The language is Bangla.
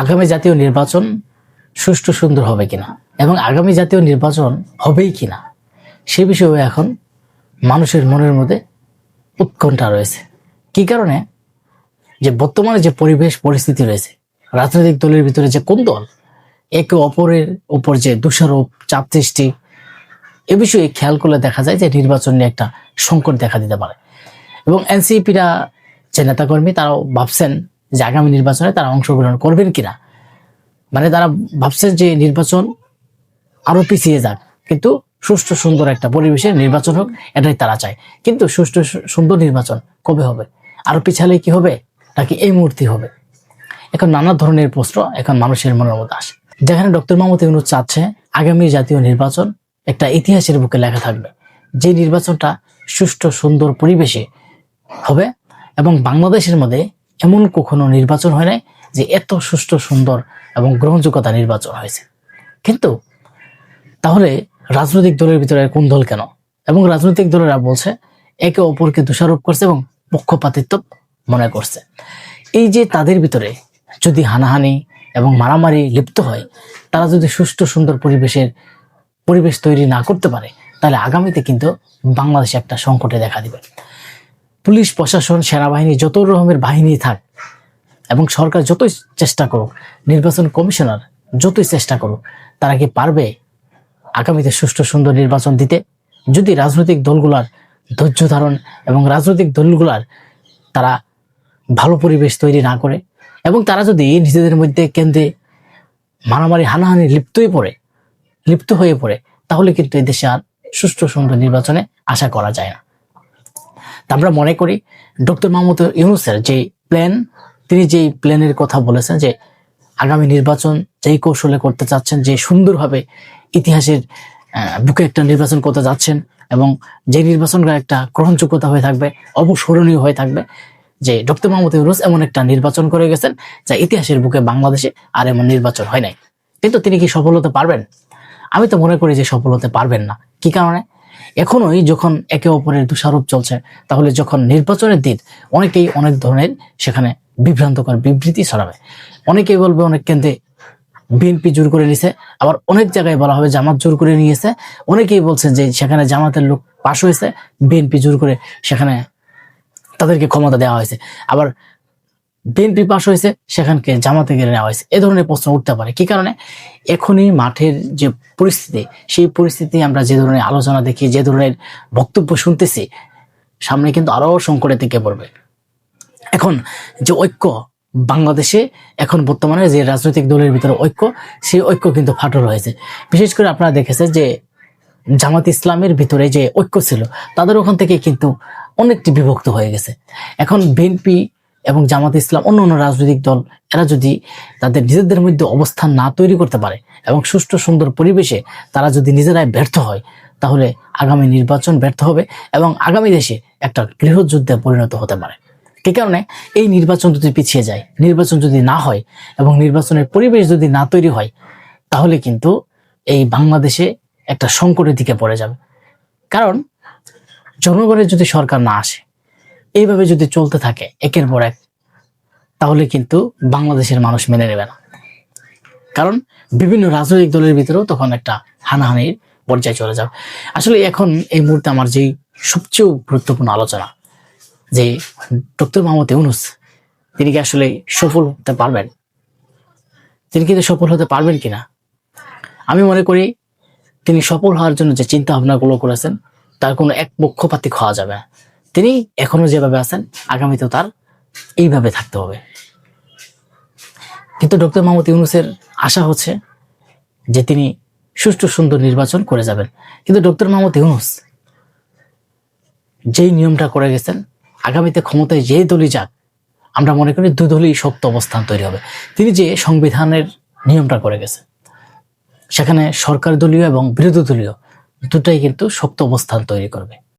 আগামী জাতীয় নির্বাচন সুষ্ঠু সুন্দর হবে কিনা? এবং আগামী জাতীয় নির্বাচন হবেই কিনা? সে বিষয়েও এখন মানুষের মনের মধ্যে উৎকণ্ঠা রয়েছে। কি কারণে? যে বর্তমানে যে পরিবেশ পরিস্থিতি রয়েছে রাজনৈতিক দলের ভিতরে যে কোন দল একে অপরের উপর যে দোষারোপ চাপ সৃষ্টি এ বিষয়ে খেয়াল করলে দেখা যায় যে নির্বাচন নিয়ে একটা সংকট দেখা দিতে পারে। এবং এনসিপিরা যে নেতাকর্মী তারাও ভাবছেন যে আগামী নির্বাচনে তারা অংশগ্রহণ করবেন কিনা? মানে তারা ভাবছেন যে নির্বাচন আরও পিছিয়ে যাক। কিন্তু সুষ্ঠু সুন্দর একটা পরিবেশে নির্বাচন হোক, এটাই তারা চায়। কিন্তু সুষ্ঠু সুন্দর নির্বাচন কবে হবে? আরও পিছালে কি হবে? নাকি এই মুহূর্তে হবে? এখন নানা ধরনের প্রশ্ন এখন মানুষের মনের মধ্যে আসে। যেখানে ডক্টর মাহমুদ ইউনুস চাচ্ছে আগামী জাতীয় নির্বাচন একটা ইতিহাসের বুকে লেখা থাকবে। যে নির্বাচনটা সুষ্ঠু সুন্দর পরিবেশে হবে এবং বাংলাদেশের মধ্যে এমন কখনো নির্বাচন হয় নাই যে এত সুষ্ঠু, সুন্দর এবং গ্রহণযোগ্যতা নির্বাচন হয়েছে। কিন্তু তাহলে রাজনৈতিক দলের ভিতরে কোন দল কেন? এবং রাজনৈতিক দলেরা বলছে, একে অপরকে দোষারোপ করছে এবং পক্ষপাতিত্ব মনে করছে। এই যে তাদের ভিতরে যদি হানাহানি এবং মারামারি লিপ্ত হয়, তারা যদি সুষ্ঠু, সুন্দর পরিবেশের পরিবেশ তৈরি না করতে পারে, তাহলে আগামীতে কিন্তু বাংলাদেশে একটা সংকটে দেখা দিবে। পুলিশ, প্রশাসন, সেনাবাহিনী যত রকমের বাহিনী থাক এবং সরকার যতই চেষ্টা করুক, নির্বাচন কমিশনার যতই চেষ্টা করুক, তারা কি পারবে আগামীতে সুষ্ঠু সুন্দর নির্বাচন দিতে? যদি রাজনৈতিক দলগুলার ধৈর্য ধারণ এবং রাজনৈতিক দলগুলার তারা ভালো পরিবেশ তৈরি না করে এবং তারা যদি নিজেদের মধ্যে কেন্দ্রে মারামারি, হানাহানি লিপ্তই পড়ে, লিপ্ত হয়ে পড়ে, তাহলে কিন্তু এই দেশে আর সুষ্ঠু সুন্দর নির্বাচনে আশা করা যায় না। আমরা মনে করি ডক্টর মাহমুদ ইউনুসের যে প্ল্যান তিনি যেই প্ল্যানের কথা বলেছেন যে আগামী নির্বাচন যেই কৌশলে করতে চাচ্ছেন, যে সুন্দরভাবে ইতিহাসের বুকে একটা নির্বাচন করতে যাচ্ছেন এবং যে নির্বাচনটা একটা গ্রহণযোগ্যতা হয়ে থাকবে, অবস্মরণীয় হয়ে থাকবে, যে ডক্টর মাহমুদ ইউনুস এমন একটা নির্বাচন করে গেছেন যা ইতিহাসের বুকে বাংলাদেশে আর এমন নির্বাচন হয় নাই। কিন্তু তিনি কি সফল হতে পারবেন? আমি তো মনে করি যে সফল হতে পারবেন না। কি কারণে? এখনোই যখন একে অপরের দোষারোপ চলছে, তাহলে যখন নির্বাচনের দিন অনেকেই অনেক ধরনের সেখানে বিভ্রান্তকর বিবৃতি ছড়াবে। অনেকেই বলবে অনেক কেন্দ্রে বিএনপি জোর করে নিছে, আবার অনেক জায়গায় বলা হবে জামাত জোর করে নিয়েছে। অনেকেই বলছেন যে সেখানে জামাতের লোক পাশ হয়েছে, বিএনপি জোর করে সেখানে তাদেরকে ক্ষমতা দেওয়া হয়েছে। আবার বিএনপি পাশ হয়েছে, সেখানকে জামাতে গেলে নেওয়া হয়েছে। এ ধরনের প্রশ্ন উঠতে পারে। কি কারণে? এখনই মাঠের যে পরিস্থিতি, সেই পরিস্থিতি আমরা যে ধরনের আলোচনা দেখি, যে ধরনের বক্তব্য শুনতেছি, সামনে কিন্তু আরও সংকটের দিকে পড়বে। এখন যে ঐক্য বাংলাদেশে এখন বর্তমানে যে রাজনৈতিক দলের ভিতরে ঐক্য, সেই ঐক্য কিন্তু ফাটল হয়েছে বিশেষ করে আপনারা দেখেছেন যে জামাত ইসলামের ভিতরে যে ঐক্য ছিল, তাদের ওখান থেকে কিন্তু অনেকটি বিভক্ত হয়ে গেছে। এখন বিএনপি এবং জামাত ইসলাম অন্য অন্য রাজনৈতিক দল, এরা যদি তাদের নিজেদের মধ্যে অবস্থান না তৈরি করতে পারে এবং সুষ্ঠু সুন্দর পরিবেশে তারা যদি নিজেরাই ব্যর্থ হয়, তাহলে আগামী নির্বাচন ব্যর্থ হবে এবং আগামী দেশে একটা গৃহযুদ্ধে পরিণত হতে পারে। কি কারণে? এই নির্বাচন যদি পিছিয়ে যায়, নির্বাচন যদি না হয় এবং নির্বাচনের পরিবেশ যদি না তৈরি হয়, তাহলে কিন্তু এই বাংলাদেশে একটা সংকটের দিকে পড়ে যাবে। কারণ জনগণের যদি সরকার না আসে এইভাবে যদি চলতে থাকে, একের পর এক, তাহলে কিন্তু বাংলাদেশের মানুষ মেনে নেবে না। কারণ বিভিন্ন রাজনৈতিক দলের ভিতরেও তখন একটা হানাহানির পর্যায়ে চলে যাবে। আসলে এখন এই মুহূর্তে আমার যেই সবচেয়ে গুরুত্বপূর্ণ আলোচনা, যে ডক্টর মোহাম্মদ ইউনুস, তিনি কি আসলে সফল হতে পারবেন? তিনি কিন্তু সফল হতে পারবেন কিনা? আমি মনে করি তিনি সফল হওয়ার জন্য যে চিন্তা ভাবনাগুলো করেছেন, তার কোনো এক পক্ষপাতিক হওয়া যাবে তিনি এখনও যেভাবে আছেন, আগামীতেও তার এইভাবে থাকতে হবে। কিন্তু ডক্টর মোহাম্মদ ইউনুসের আশা হচ্ছে যে তিনি সুষ্ঠু, সুন্দর নির্বাচন করে যাবেন। কিন্তু ডক্টর মোহাম্মদ ইউনুস যেই নিয়মটা করে গেছেন, আগামীতে ক্ষমতায় যে দলই যাক, আমরা মনে করি দুই দলই শক্ত অবস্থান তৈরি হবে। তিনি যে সংবিধানের নিয়মটা করে গেছেন, সেখানে সরকার দলীয় এবং বিরোধী দলীয় দুটাই কিন্তু শক্ত অবস্থান তৈরি করবে।